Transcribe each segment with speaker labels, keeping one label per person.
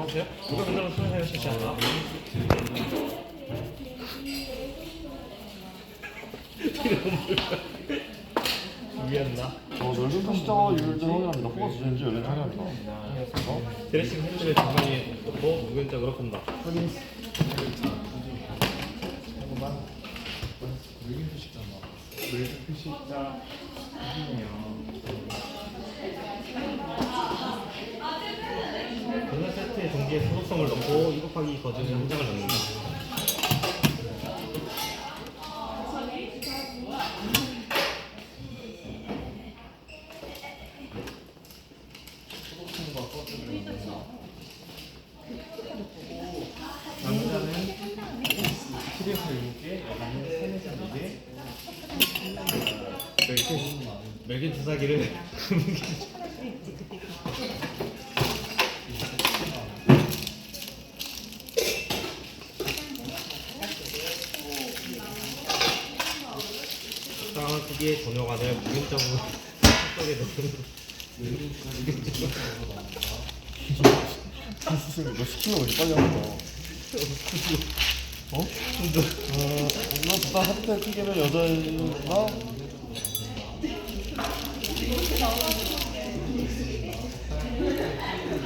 Speaker 1: 안녕하세요. 누가 그대로 수행해 주시지 않나? 이해했나?
Speaker 2: 어, 넓은 표시자와 유일전 확인합니다. 호가 주제인지 연령 확인합니다.
Speaker 1: 드레싱 핸들을 중간에 놓고 무견적으로 본다. 전자 세트의 동기에 소속성을 넣고 2 곱하기 2 거듭의 한 장을 넣는다. 남자는 TDF 7개, 여자는 3, 4개 이렇게 맥인 주사기를 적당한 크기의 전용관을 무균적으로 속도에 넣는
Speaker 2: 선생님, 너 시키면 왜 빨리 하는 거야? 어? 어, 나 적당 하트 크기는 여자나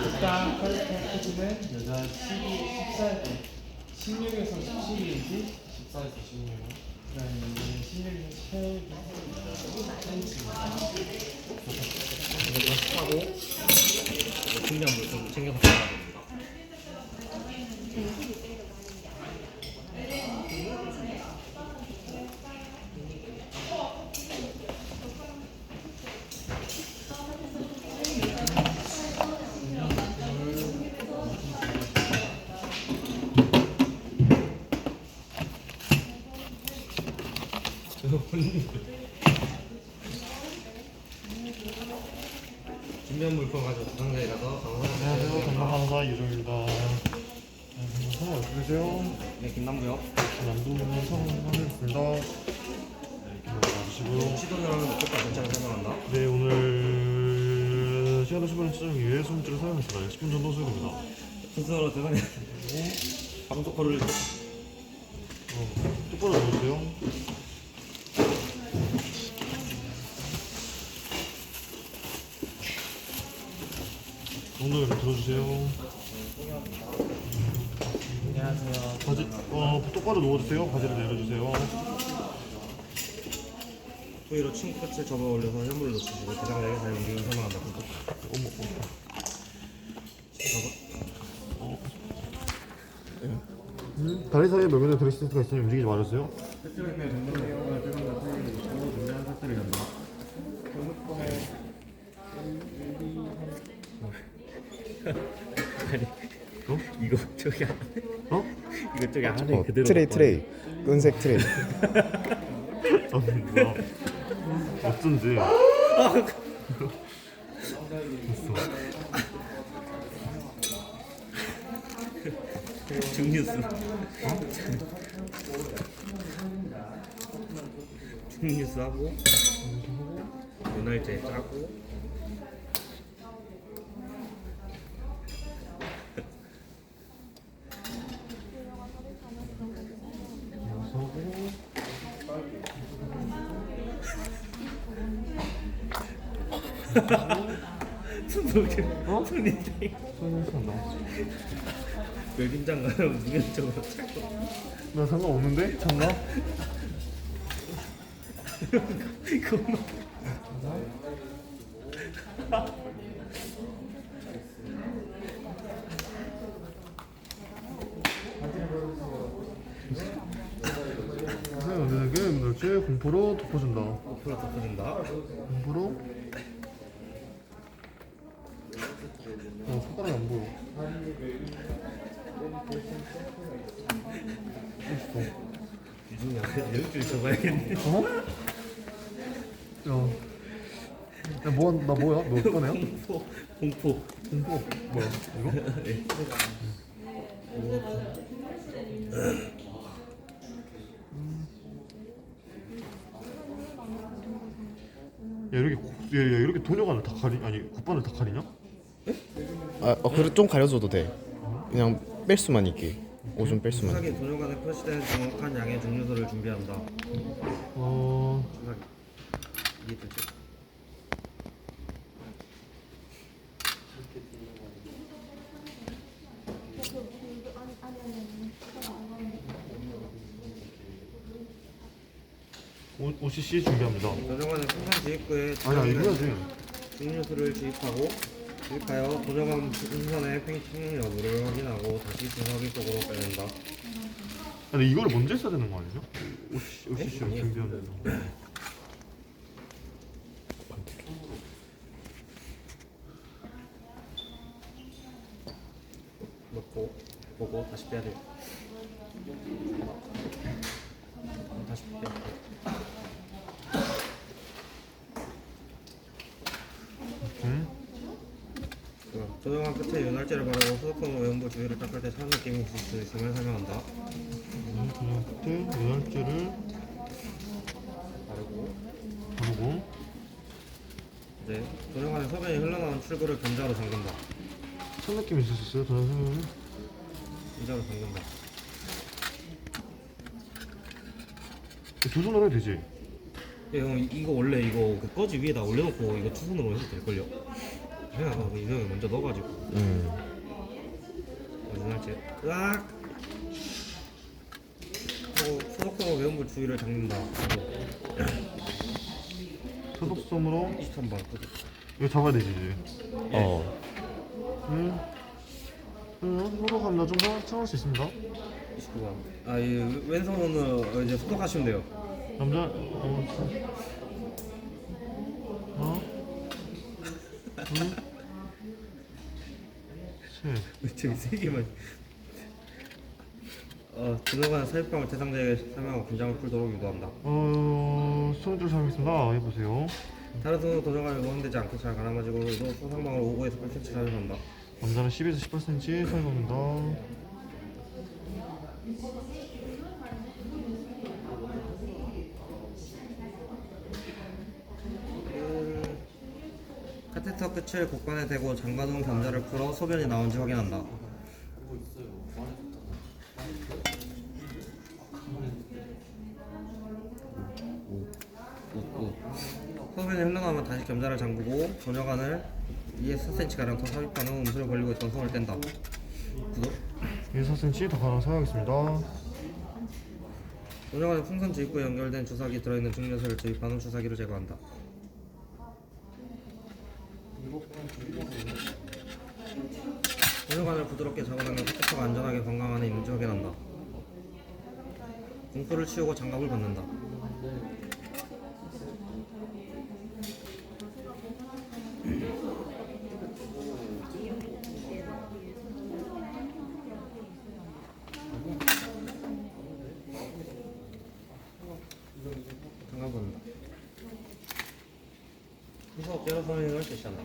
Speaker 3: 일단 퀄리티 크기는 여자 12, 14, 16에서 17인치 14에서 16 그다음에 남자는 16인치 8
Speaker 1: 이것도 하고 중요한 물품 챙겨서 준비한 물품 가지고 도상자에 가서
Speaker 2: 안녕하세요.
Speaker 1: 방문하세요.
Speaker 2: 네, 성함 어떻게 되세요?
Speaker 1: 네, 김남구요.
Speaker 2: 남동님 성함 하겠습니다. 네, 이렇게 와주시고요.
Speaker 1: 시도는 목표가 괜찮은 설명한다.
Speaker 2: 네, 오늘 시간을 10분을 추정하기 위해 손질을 사용했습니다. 10분 정도 수행입니다.
Speaker 1: 순서로 대단히 방독호를
Speaker 2: 어, 똑바로 넣어주세요. 엉덩이를 들어주세요.
Speaker 3: 안녕하세요
Speaker 2: 바지, 어, 똑바로 누워주세요. 바지를 내려주세요.
Speaker 1: 토이로 친구 끝을 접어 올려서 현물을 놓치시고 대장장에 사용 움직임을 설명한다.
Speaker 2: 어머, 어머. 음, 다리 사이에 몇몇의 드레시스가 있으니 움직이지 말아주세요.
Speaker 3: 세트를 때 전동대용을 뜨거운 거 있고 준비한 세트를 연다
Speaker 1: 어? 이거 저기 안
Speaker 2: 어?
Speaker 1: 이거 저기 안에
Speaker 4: 어,
Speaker 1: 그대로
Speaker 4: 트레이 트레이 은색 트레이
Speaker 2: 아, 뭐야. 어쩐지.
Speaker 1: 중뉴스 중뉴스 하고 윤활제 짜고 손목에 어? 손이
Speaker 2: 손이 나왔어.
Speaker 1: 멸균장 가면 무면적으로 차고
Speaker 2: 나 상관없는데? 잠깐.
Speaker 1: 이거만
Speaker 2: 선생님에게 물질 공포로 덮어준다.
Speaker 1: 앞으로 덮어준다
Speaker 2: 공포로. 손가락이 안 보여.
Speaker 1: 유중이 연줄 적어야겠네
Speaker 2: 어? 야. 야, 뭐, 나 뭐야? 너 꺼내요?
Speaker 1: 공포 공포
Speaker 2: 공포. 뭐야? 이거?
Speaker 1: 네.
Speaker 2: 야, 이렇게, 고- 야, 야, 이렇게 도녀관을 다 가리, 아니, 굿반을 다 가리냐?
Speaker 4: 아, 어, 그래 좀 가려줘도 돼.
Speaker 2: 아, 그냥 뺄 수만 있게. 오줌 뺄 수만
Speaker 1: 주사기 도전관에 표시된 정확한 양의 증류소를 준비한다.
Speaker 2: 어...
Speaker 1: 이게 되지.
Speaker 2: 오, OCC 준비합니다.
Speaker 1: 도전관의 풍선 지입구에
Speaker 2: 아니야 이거 해야지
Speaker 1: 증류수를 주입하고 주입하여 도전관 풍선의 팽창 여부를 확인하고 다시 주사기 속으로 빼낸다.
Speaker 2: 근데 이거를 먼저 했어야 되는 거 아니죠?
Speaker 1: 네?
Speaker 2: 준비하면서
Speaker 1: 넣고 보고 다시 빼야 돼. 다시 빼.
Speaker 2: 응?
Speaker 1: 조정한 끝에 윤활제를 바르고 소독성 외연부 주위를 닦을 때 차는 느낌이 있을 수 있음을 설명한다.
Speaker 2: 그냥 그때 연할제를
Speaker 1: 바르고
Speaker 2: 바르고
Speaker 1: 이제 조정안에 소변이 흘러나온 출구를 견자로 잠근다.
Speaker 2: 첫 느낌이 있을 수 있어요? 저는 생각은
Speaker 1: 견자로 잠근다.
Speaker 2: 두 손으로 해도 되지?
Speaker 1: 예, 형 이- 이거 원래 이거 그 꺼지 위에다 올려놓고 이거 투손으로 해도 될걸요? 생각하고 이 형이 먼저 넣어가지고
Speaker 2: 응
Speaker 1: 윤활제 으악 하고 소독성 외연부 주위를 잠근다.
Speaker 2: 소독솜으로
Speaker 1: 23번
Speaker 2: 이거 잡아야 되지 이제
Speaker 3: 어.
Speaker 2: 응 응, 소독합니다 좀 더 참을 수 있습니다
Speaker 1: 29번. 아, 이 왼손으로 이제 소독하시면 돼요.
Speaker 2: 남자 어, 어? 응? 셋
Speaker 1: 저기 세 개만. 어, 그동안 사육감을 대상자에게 설명하고 긴장을 풀도록 유도한다.
Speaker 2: 어... 손줄 사용했습니다 해보세요
Speaker 1: 다른 손으로 도전감이 노원되지 않게 잘 가라마지고 유도 소상방을 5에서 8cm 사용한다.
Speaker 2: 남자는 10에서 18cm 사용합니다
Speaker 1: 음, 카테터 끝을 곡관에 대고 잠가놓은 견자를 풀어 소변이 나온지 확인한다. 소변이 흘러나오면 다시 겸자를 잠그고 전여관을 2에서 4cm가량 더 삽입한 후 음수를 벌리고 있던 손을 뗀다. 구독.
Speaker 2: 14cm 더 가량 사용하겠습니다
Speaker 1: 전여관의 풍선 지입구에 연결된 주사기 들어있는 증류소를 주입한 후 주사기를 제거한다. 전여관을 부드럽게 잡아당겨 카테터가 안전하게 안에 있는지 확인한다. 공포를 치우고 장갑을 벗는다. 장갑 벗는다. 제로 선행을 실시한다.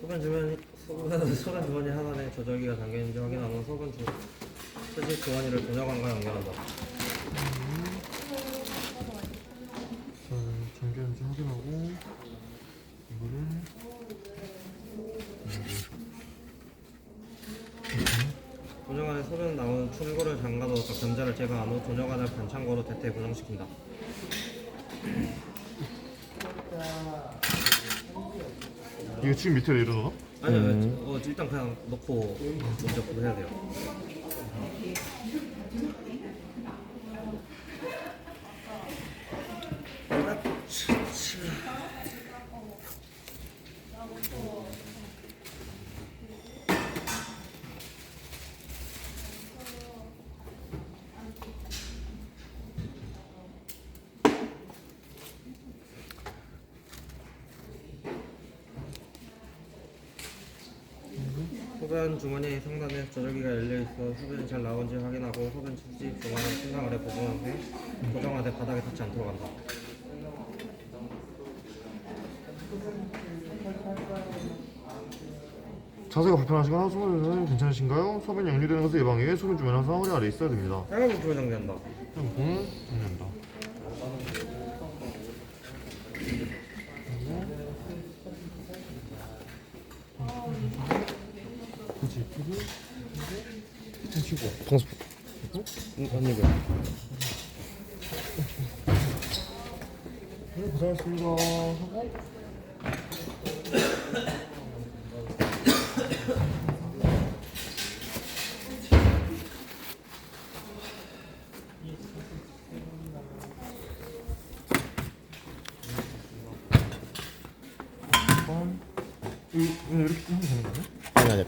Speaker 1: 소변 주머니 소변 주머니 하나에 조절기가 담겨 있는지 확인한 후 소변 주머니를 도녀관과 연결한다.
Speaker 2: 자, 잠겼는지 확인하고 이거를
Speaker 1: 도녀관에 소변 나오는 출구를 잠가둬 견자를 제거한 후 도녀관을 반창고로 대퇴 고정시킨다.
Speaker 2: 이거 지금 밑에 내려놓나?
Speaker 1: 아니요, 어, 일단 그냥 넣고 먼저 그거 해야 돼요. 소변 주머니 상단에 조절기가 열려 있어 소변이 잘 나온지 확인하고 소변 수지 주머니 신상 아래 보관한 후 고정하되 바닥에 닿지 않도록 한다.
Speaker 2: 자세가 불편하시거나 소변 괜찮으신가요? 소변 역류되는 것을 예방해 소변 주변 항상 허리 아래 있어야 됩니다
Speaker 1: 빨간 정리한다.
Speaker 2: 그냥 공을 정리한다 치고
Speaker 1: 방수 이거
Speaker 2: 네 고생하셨습니다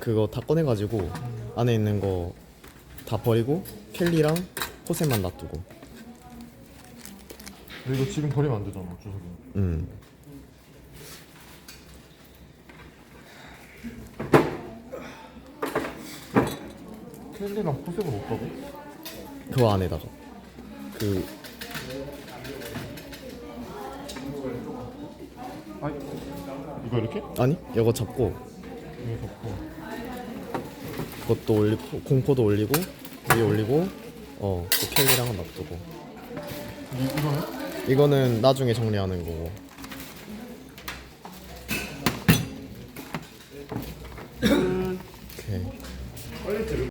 Speaker 4: 그거 다 꺼내가지고 안에 있는 거 다 버리고 켈리랑 코셋만 놔두고.
Speaker 2: 근데 이거 지금 버리면 안 되잖아 주석이
Speaker 4: 음.
Speaker 2: 켈리랑 포색을 없다고?
Speaker 4: 그거 안에다가. 그
Speaker 2: 아니 이거 이렇게?
Speaker 4: 아니 이거 잡고.
Speaker 2: 이거 잡고
Speaker 4: 그것도 올리고 공포도 올리고 위에 올리고 어그 켈리랑 놔두고?
Speaker 2: 이거는
Speaker 4: 나중에 정리하는 거고